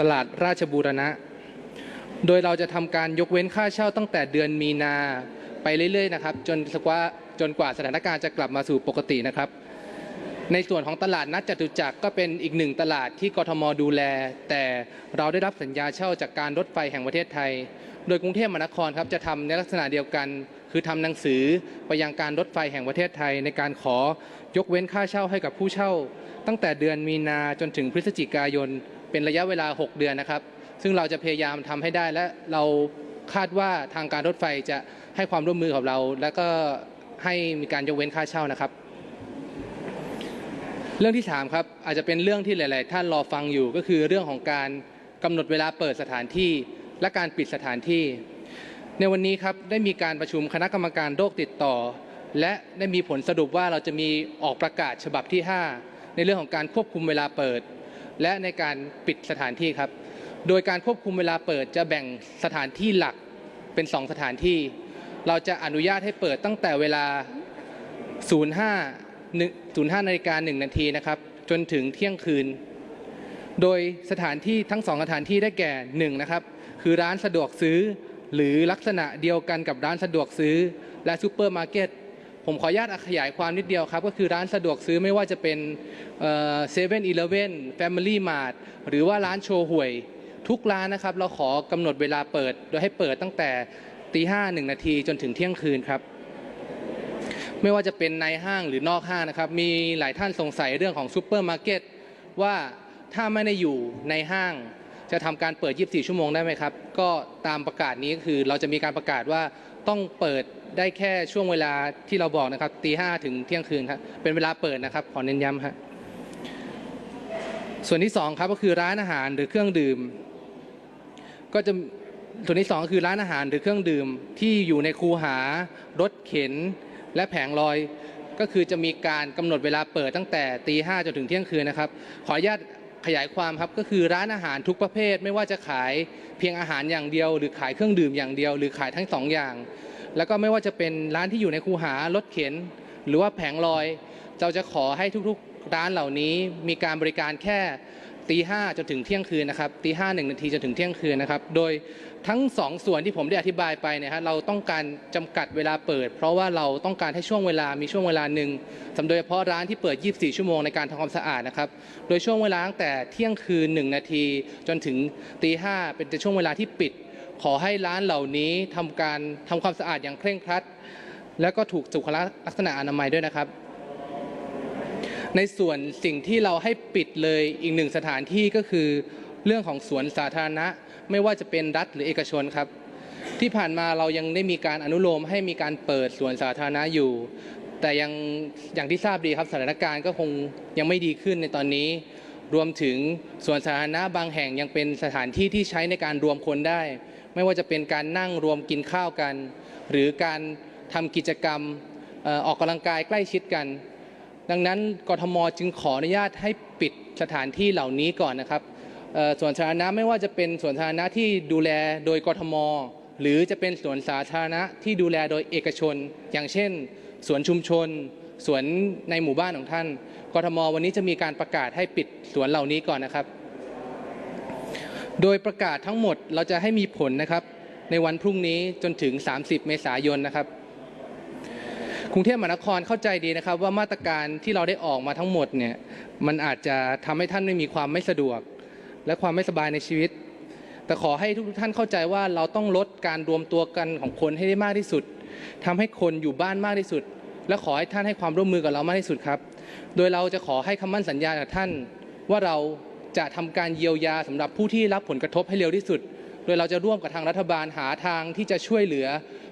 ตลาดราชบูรณะ โดยเราจะทำการยกเว้นค่าเช่าตั้งแต่เดือนมีนาไปเรื่อยๆนะครับจนสกว่าจนกว่าสถานการณ์จะกลับมาสู่ปกตินะครับ ในส่วนของตลาดนัดจตุจักรก็เป็นอีกหนึ่งตลาดที่กทมดูแล แต่เราได้รับสัญญาเช่าจากการรถไฟแห่งประเทศไทย โดยกรุงเทพมหานครครับจะทำในลักษณะเดียวกัน คือทำหนังสือไปยังการรถไฟแห่งประเทศไทย ในการขอยกเว้นค่าเช่าให้กับผู้เช่า ตั้งแต่เดือนมีนาจนถึงพฤศจิกายน เป็นระยะเวลา 6 เดือนนะครับ ซึ่งเราจะพยายามทำให้ได้และเราคาดว่าทางการรถไฟจะให้ความร่วมมือกับเรา และก็ให้มีการยกเว้นค่าเช่านะครับ เรื่องที่สามครับอาจจะเป็นเรื่องที่หลาย ๆ ท่านรอฟังอยู่ก็คือเรื่องของการกำหนดเวลาเปิดสถานที่ และการปิดสถานที่ ในวันนี้ครับได้มีการประชุมคณะกรรมการโรคติดต่อ และได้มีผลสรุปว่าเราจะมีออกประกาศฉบับที่ 5 ในเรื่องของการควบคุมเวลาเปิด และในการปิดสถานที่ครับ โดยการควบคุมเวลาเปิดจะแบ่งสถานที่หลักเป็น 2 สถานที่ เราจะอนุญาตให้เปิดตั้งแต่เวลา 05 05นาฬิกา1นาทีนะครับ จนถึงเที่ยงคืน โดยสถานที่ทั้งสองสถานที่ได้แก่1นะครับ คือร้านสะดวกซื้อ หรือลักษณะเดียวกันกับร้านสะดวกซื้อและซูเปอร์มาร์เก็ต ผมขออนุญาตขยายความนิดเดียวครับก็คือร้านสะดวกซื้อไม่ว่าจะเป็นเซเว่นอีเลฟเว่นแฟมิลี่มาร์ทหรือว่าร้านโชว์หวย ทุกร้านนะครับ เราขอกำหนดเวลาเปิด โดยให้เปิดตั้งแต่ตีห้าหนึ่งนาทีจนถึงเที่ยงคืนครับ ไม่ว่าจะเป็นในห้างหรือนอกห้างนะครับ มีหลายท่านสงสัยเรื่องของซูเปอร์มาร์เก็ตว่าถ้าไม่ได้อยู่ในห้าง จะทำการเปิด 24 ชั่วโมงได้ไหมครับ ก็ตามประกาศนี้คือเราจะมีการประกาศว่าต้องเปิดได้แค่ช่วงเวลาที่เราบอกนะครับตีห้ถึงเที่ยงคืนครับเป็นเวลาเปิดนะครับขอเน้นย้ำครับส่วนที่สองครับก็คือร้านอาหารหรือเครื่องดื่ม ก็จะส่วนที่สองก็คือร้านอาหารหรือเครื่องดื่มที่อยู่ในคูหารถเข็น และแผงลอย ก็คือจะมีการกำหนดเวลาเปิดตั้งแต่ตีห้จนถึงเที่ยงคืนนะครับ ขออนุญาต ขยายความครับก็คือร้านอาหารทุกประเภท ไม่ว่าจะขายเพียงอาหารอย่างเดียว หรือขายเครื่องดื่มอย่างเดียว หรือขายทั้งสองอย่าง แล้วก็ไม่ว่าจะเป็นร้านที่อยู่ในคูหารถเข็น หรือว่าแผงลอย เราจะขอให้ทุกๆร้านเหล่านี้มีการบริการแค่ ตีห้าจนถึงเที่ยงคืนนะครับตีห้าหนึ่งนาทีจนถึงเที่ยงคืนนะครับโดยทั้งสองส่วนที่ผมได้อธิบายไปเนี่ยฮะเราต้องการจำกัดเวลาเปิด เพราะว่าเราต้องการให้ช่วงเวลามีช่วงเวลาหนึ่งสำโดยเฉพาะร้านที่เปิด 24 ชั่วโมงในการทำความสะอาดนะครับโดยช่วงเวลาตั้งแต่เที่ยงคืน 1 นาทีจนถึงตีห้าเป็นช่วงเวลาที่ปิด ขอให้ร้านเหล่านี้ทำการทำความสะอาดอย่างเคร่งครัด แล้วก็ถูกสุขลักษณะอนามัยด้วยนะครับ ในส่วนสิ่งที่เราให้ปิดเลยอีกหนึ่งสถานที่ก็คือ เรื่องของสวนสาธารณะ ไม่ว่าจะเป็นรัฐหรือเอกชนครับ ที่ผ่านมาเรายังได้มีการอนุโลมให้มีการเปิดสวนสาธารณะอยู่ แต่ยังอย่างที่ทราบดีครับสถานการณ์ก็คงยังไม่ดีขึ้นในตอนนี้ รวมถึงสวนสาธารณะบางแห่งยังเป็นสถานที่ที่ใช้ในการรวมคนได้ ไม่ว่าจะเป็นการนั่งรวมกินข้าวกัน หรือการทำกิจกรรมออออกกำลังกายใกล้ชิดกัน ดังนั้นกทมจึงขออนุญาตให้ปิดสถานที่เหล่านี้ก่อนนะครับส่วนสาธารณะไม่ว่าจะเป็นส่วนสาธารณะที่ดูแลโดยกทม หรือจะเป็นสวนสาธารณะที่ดูแลโดยเอกชน อย่างเช่นสวนชุมชนสวนในหมู่บ้านของท่าน กทม วันนี้จะมีการประกาศให้ปิดสวนเหล่านี้ก่อนนะครับ โดยประกาศทั้งหมดเราจะให้มีผลนะครับ ในวันพรุ่งนี้จนถึง 30 เมษายนนะครับ กรุงเทพมหานครเข้าใจดีนะครับ ว่ามาตรการที่เราได้ออกมาทั้งหมดเนี่ยมันอาจจะทำให้ท่านไม่มีความไม่สะดวก และความไม่สบายในชีวิต แต่ขอให้ทุกท่านเข้าใจว่าเราต้องลดการรวมตัวกันของคนให้ได้มากที่สุดทำให้คนอยู่บ้านมากที่สุด และขอให้ท่านให้ความร่วมมือกับเรามากที่สุดครับ โดยเราจะขอให้คำมั่นสัญญากับท่านว่าเราจะทำการเยียวยาสำหรับผู้ที่รับผลกระทบให้เร็วที่สุด โดยเราจะร่วมกับทางรัฐบาลหาทางที่จะช่วยเหลือ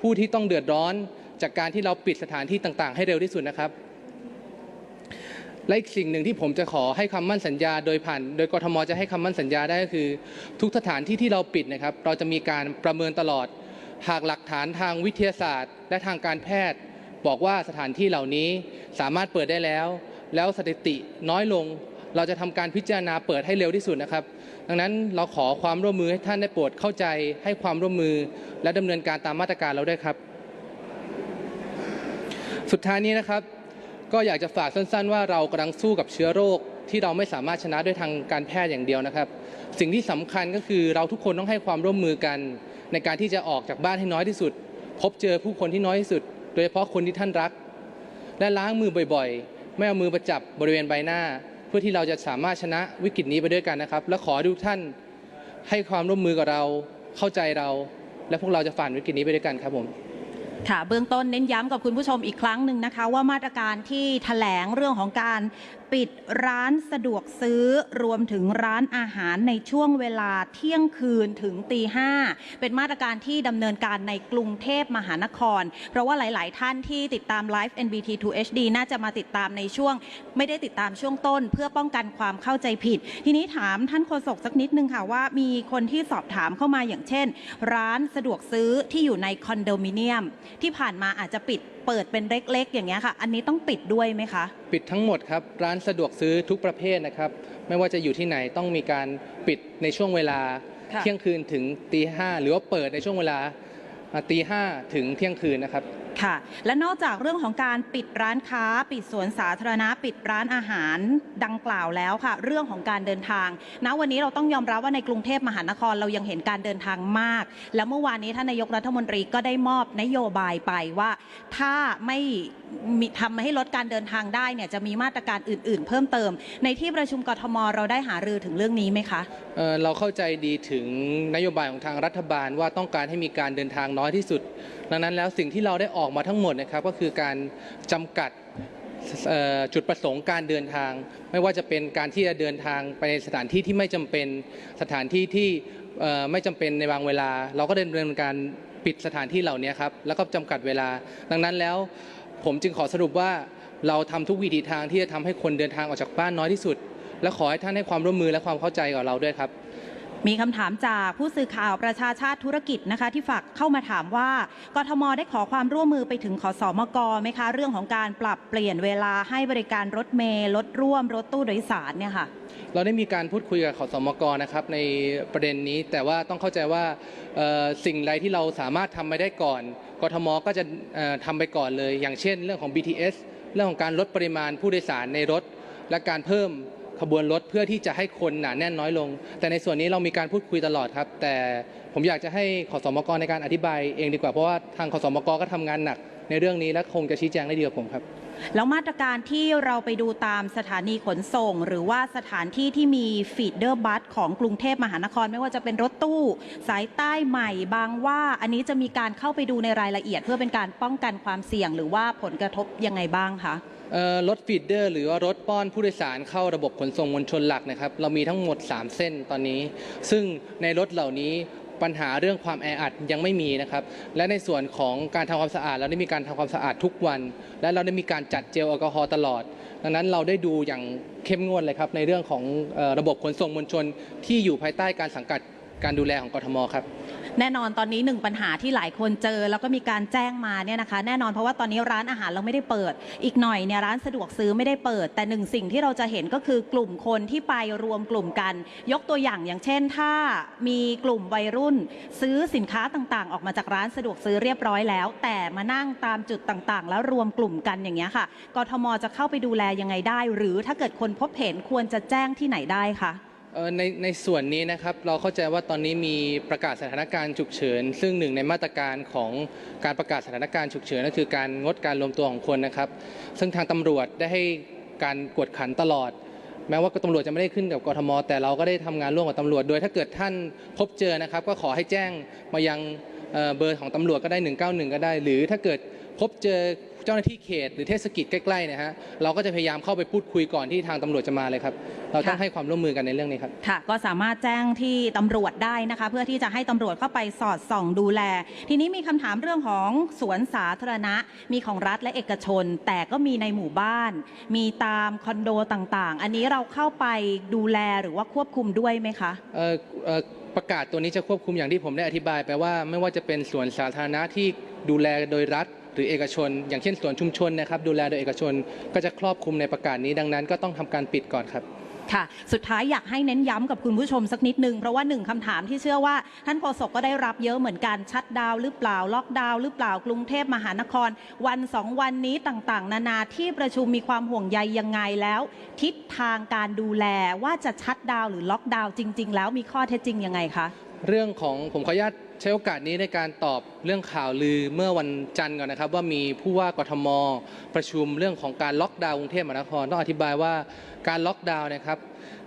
ผู้ที่ต้องเดือดร้อน จากการที่เราปิดสถานที่ต่างๆ ให้เร็วที่สุดนะครับและอีกสิ่งหนึ่งที่ผมจะขอให้คำมั่นสัญญาโดยผ่าน โดยกทมจะให้คำมั่นสัญญาได้ก็คือ ทุกสถานที่ที่เราปิดนะครับ เราจะมีการประเมินตลอด หากหลักฐานทางวิทยาศาสตร์ และทางการแพทย์ บอกว่าสถานที่เหล่านี้สามารถเปิดได้แล้ว แล้วสถิติน้อยลง เราจะทำการพิจารณาเปิดให้เร็วที่สุดนะครับ ดังนั้นเราขอความร่วมมือให้ท่านได้โปรดเข้าใจให้ความร่วมมือ และดำเนินการตามมาตรการเราด้วยครับ สุดท้ายนี้นะครับก็อยากจะฝากสั้นๆ ว่าเรากำลังสู้กับเชื้อโรคที่เราไม่สามารถชนะด้วยทางการแพทย์อย่างเดียวนะครับ สิ่งที่สำคัญก็คือเราทุกคนต้องให้ความร่วมมือกัน ในการที่จะออกจากบ้านให้น้อยที่สุด พบเจอผู้คนที่น้อยที่สุด โดยเฉพาะคนที่ท่านรัก และล้างมือบ่อยๆ ไม่เอามือประจับบริเวณใบหน้า เพื่อที่เราจะสามารถชนะวิกฤตนี้ไปด้วยกันนะครับ และขอทุกท่านให้ความร่วมมือกับเราเข้าใจเรา และพวกเราจะผ่านวิกฤตนี้ไปด้วยกันครับผม ค่ะเบื้องต้นเน้นย้ำกับคุณผู้ชมอีกครั้งหนึ่งนะคะ ว่ามาตรการที่แถลงเรื่องของการปิดร้านสะดวกซื้อรวมถึงร้านอาหารในช่วงเวลาเที่ยงคืนถึงตีห้าเป็นมาตรการที่ดำเนินการในกรุงเทพมหานคร เพราะว่าหลาย ๆ ท่านที่ติดตามไลฟ์ NBT 2 HD น่าจะมาติดตามในช่วง ไม่ได้ติดตามช่วงต้น เพื่อป้องกันความเข้าใจผิด ทีนี้ถามท่านโฆษกสักนิดนึงค่ะว่ามีคนที่สอบถามเข้ามาอย่างเช่น ร้านสะดวกซื้อที่อยู่ในคอนโดมิเนียมที่ผ่านมาอาจจะปิดเปิดเป็นเล็ก ๆ อย่างเงี้ยค่ะ อันนี้ต้องปิดด้วยไหมคะ ปิดทั้งหมดครับร้านสะดวกซื้อทุกประเภทนะครับไม่ว่าจะอยู่ที่ไหนต้องมีการปิดในช่วงเวลาค่ะ เที่ยงคืนถึงตีห้าหรือว่าเปิดในช่วงเวลาอ่าตีห้าถึงเที่ยงคืนนะครับ ค่ะ และนอกจากเรื่องของการปิดร้านค้า ปิดสวนสาธารณะปิดร้านอาหารดังกล่าวแล้วค่ะ เรื่องของการเดินทางณวันนี้เราต้องยอมรับว่าในกรุงเทพมหานครเรายังเห็นการเดินทางมาก และเมื่อวานนี้ท่านนายกรัฐมนตรีก็ได้มอบนโยบายไปว่า ถ้าไม่ มีทำให้ลดการเดินทางได้เนี่ยจะมีมาตรการอื่น ๆ เพิ่มเติม ในที่ประชุมกทมเราได้หารือถึงเรื่องนี้ไหมคะ เอ่อเราเข้าใจดีถึงนโยบายของทางรัฐบาลว่าต้องการให้มีการเดินทางน้อยที่สุด ดังนั้นแล้วสิ่งที่เราได้ออกมาทั้งหมดนะครับก็คือการจำกัดเอ่อจุดประสงค์การเดินทาง ไม่ว่าจะเป็นการที่จะเดินทางไปในสถานที่ที่ไม่จำเป็นสถานที่ที่เอ่อไม่จำเป็นในบางเวลา เราก็ดำเนินการปิดสถานที่เหล่านี้ครับแล้วก็จำกัดเวลา ดังนั้นแล้ว ผมจึงขอสรุปว่าเราทำทุกวิธีทางที่จะทำให้คนเดินทางออกจากบ้านน้อยที่สุด และขอให้ท่านให้ความร่วมมือและความเข้าใจกับเราด้วยครับ มีคำถามจากผู้สื่อข่าวประชาชาติธุรกิจนะคะ ที่ฝากเข้ามาถามว่ากทมได้ขอความร่วมมือไปถึงขอสอมกไหมคะ เรื่องของการปรับเปลี่ยนเวลาให้บริการรถเมล์รถร่วมรถตู้โดยสารเนี่ยค่ะเราได้มีการพูดคุยกับขอสมกนะครับในประเด็นนี้ แต่ว่าต้องเข้าใจว่าสิ่งใดที่เราสามารถทำไปได้ก่อน กทมก็จะเอ่อทำไปก่อนเลย อย่างเช่น เรื่องของ BTS เรื่องของการลดปริมาณผู้โดยสารในรถ และการเพิ่ม ขบวนรถเพื่อที่จะให้คนหนาแน่นน้อยลง แต่ในส่วนนี้เรามีการพูดคุยตลอดครับ แต่ผมอยากจะให้ขอสมกในการอธิบายเองดีกว่าเพราะว่าทางขอสมกก็ทำงานหนักในเรื่องนี้และคงจะชี้แจงได้ดีกว่าผมครับ แล้วมาตรการที่เราไปดูตามสถานีขนส่ง หรือว่าสถานที่ที่มีฟีดเดอร์บัสของกรุงเทพมหานคร ไม่ว่าจะเป็นรถตู้ สายใต้ใหม่บางว่า อันนี้จะมีการเข้าไปดูในรายละเอียด เพื่อเป็นการป้องกันความเสี่ยง หรือว่าผลกระทบยังไงบ้างคะรถฟีดเดอร์หรือว่ารถป้อนผู้โดยสารเข้าระบบขนส่งมวลชนหลักนะครับ เรามีทั้งหมด 3 เส้นตอนนี้ ซึ่งในรถเหล่านี้ ปัญหาเรื่องความแออัดยังไม่มีนะครับ และในส่วนของการทำความสะอาด เราได้มีการทำความสะอาดทุกวัน และเราได้มีการจัดเจลแอลกอฮอล์ตลอด ดังนั้นเราได้ดูอย่างเข้มงวดเลยครับในเรื่องของระบบขนส่งมวลชนที่อยู่ภายใต้การสังกัดการดูแลของกทมครับ แน่นอนตอนนี้หนึ่งปัญหาที่หลายคนเจอ แล้วก็มีการแจ้งมาเนี่ยนะคะ แน่นอนเพราะว่าตอนนี้ร้านอาหารเราไม่ได้เปิด อีกหน่อยเนี่ยร้านสะดวกซื้อไม่ได้เปิด แต่หนึ่งสิ่งที่เราจะเห็นก็คือกลุ่มคนที่ไปรวมกลุ่มกัน ยกตัวอย่างอย่างเช่น ถ้ามีกลุ่มวัยรุ่น ซื้อสินค้าต่างๆ ออกมาจากร้านสะดวกซื้อเรียบร้อยแล้ว แต่มานั่งตามจุดต่างๆ แล้วรวมกลุ่มกันอย่างเงี้ยค่ะกทมจะเข้าไปดูแลยังไงได้ หรือถ้าเกิดคนพบเห็นควรจะแจ้งที่ไหนได้คะ เอ่อในในส่วนนี้นะครับเราเข้าใจว่าตอนนี้มีประกาศสถานการณ์ฉุกเฉิน ซึ่งหนึ่งในมาตรการของการประกาศสถานการณ์ฉุกเฉินก็คือการงดการรวมตัวของคนนะครับ ซึ่งทางตำรวจได้ให้การกวดขันตลอด แม้ว่าตำรวจจะไม่ได้ขึ้นกับกทม แต่เราก็ได้ทำงานร่วมกับตำรวจ โดยถ้าเกิดท่านพบเจอนะครับ ก็ขอให้แจ้งมายังเอ่อเบอร์ของตำรวจก็ได้ 191 ก็ได้ หรือถ้าเกิดพบเจอ จ้าหน้าที่เขตหรือเทศกิจใกล้ๆนะฮะเราก็จะพยายามเข้าไปพูดคุยก่อนที่ทางตำรวจจะมาเลยครับ เราต้องค่ะให้ความร่วมมือกันในเรื่องนี้ครับค่ะ ก็สามารถแจ้งที่ตำรวจได้นะคะ เพื่อที่จะให้ตำรวจเข้าไปสอดส่องดูแล ทีนี้มีคำถามเรื่องของสวนสาธารณะ มีของรัฐและเอกชน แต่ก็มีในหมู่บ้าน มีตามคอนโดต่างๆ อันนี้เราเข้าไปดูแลหรือว่าควบคุมด้วยไหมคะเอ่อเอ่อประกาศตัวนี้จะควบคุมอย่างที่ผมได้อธิบายไปว่า ไม่ว่าจะเป็นสวนสาธารณะที่ดูแลโดยรัฐ หรือเอกชน อย่างเช่นสวนชุมชนนะครับดูแลโดยเอกชนก็จะครอบคลุมในประกาศนี้ดังนั้น ก็ต้องทำการปิดก่อนครับค่ะ สุดท้ายอยากให้เน้นย้ำกับคุณผู้ชมสักนิดนึง เพราะว่าหนึ่งคำถามที่เชื่อว่า ท่านโฆษกก็ได้รับเยอะเหมือนกัน ชัดดาวน์หรือเปล่า ล็อกดาวน์หรือเปล่า กรุงเทพมหานคร วันสองวันนี้ต่างๆ นานาที่ประชุมมีความห่วงใยยังไงแล้ว ทิศทางการดูแลว่าจะชัดดาวน์หรือล็อกดาวน์จริง ๆ แล้วมีข้อเท็จจริงยังไงคะเรื่องของผมขออนุญาต ใช้โอกาสนี้ในการตอบเรื่องข่าวลือเมื่อวันจันทร์ก่อนนะครับ ว่ามีผู้ว่ากทม ประชุมเรื่องของการล็อกดาวน์กรุงเทพมหานครต้องอธิบายว่าการล็อกดาวน์นะครับ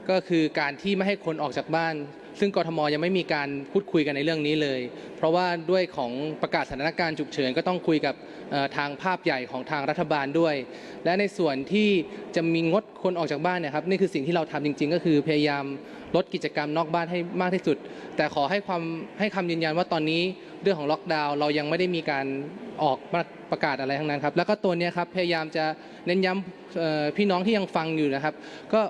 ก็คือการที่ไม่ให้คนออกจากบ้าน ซึ่งกทมยังไม่มีการพูดคุยกันในเรื่องนี้เลย เพราะว่าด้วยของประกาศสถานการณ์ฉุกเฉินก็ต้องคุยกับทางภาพใหญ่ของทางรัฐบาลด้วย และในส่วนที่จะมีงดคนออกจากบ้านเนยครับนี่คือสิ่งที่เราทำจริง ๆ ก็คือพยายาม ลดกิจกรรมนอกบ้านให้มากที่สุด แต่ขอให้ความให้คำยืนยันว่าตอนนี้เรื่องของล็อกดาวน์เรายังไม่ได้มีการออกประกาศอะไรทั้งนั้นครับ แล้วก็ตัวนี้ครับพยายามจะเน้นย้ำพี่น้องที่ยังฟังอยู่นะครับ ก็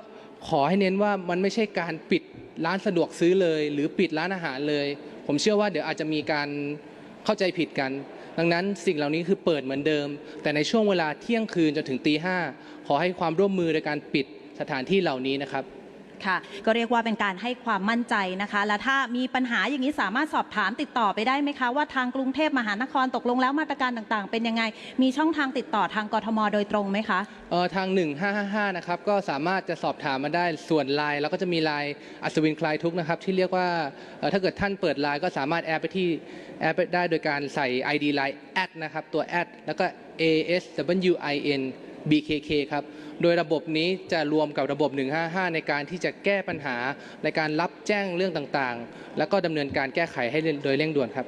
ขอให้เน้นว่ามันไม่ใช่การปิดร้านสะดวกซื้อเลย หรือปิดร้านอาหารเลย ผมเชื่อว่าเดี๋ยวอาจจะมีการเข้าใจผิดกัน ดังนั้นสิ่งเหล่านี้คือเปิดเหมือนเดิม แต่ในช่วงเวลาเที่ยงคืนจนถึงตีห้าขอให้ความร่วมมือในการปิดสถานที่เหล่านี้นะครับ ค่ะ ก็เรียกว่าเป็นการให้ความมั่นใจนะคะ และถ้ามีปัญหาอย่างนี้สามารถสอบถามติดต่อไปได้ไหมคะ ว่าทางกรุงเทพมหานครตกลงแล้วมาตรการต่างๆ เป็นยังไง มีช่องทางติดต่อทางกทมโดยตรงไหมคะเอ่อทาง 1555 นะครับ ก็สามารถจะสอบถามมาได้ส่วนไลน์แล้วก็จะมีไลน์อัศวินคลายทุกข์นะครับ ที่เรียกว่าเอ่อถ้าเกิดท่านเปิดไลน์ก็สามารถแอดไปที่แอดไปได้โดยการใส่ ID ไลน์แอดนะครับตัวแอดแล้วก็ A S W I N B K K ครับ โดยระบบนี้จะรวมกับระบบ 155 ในการที่จะแก้ปัญหาในการรับแจ้งเรื่องต่างๆ แล้วก็ดำเนินการแก้ไขให้โดยเร่งด่วนครับ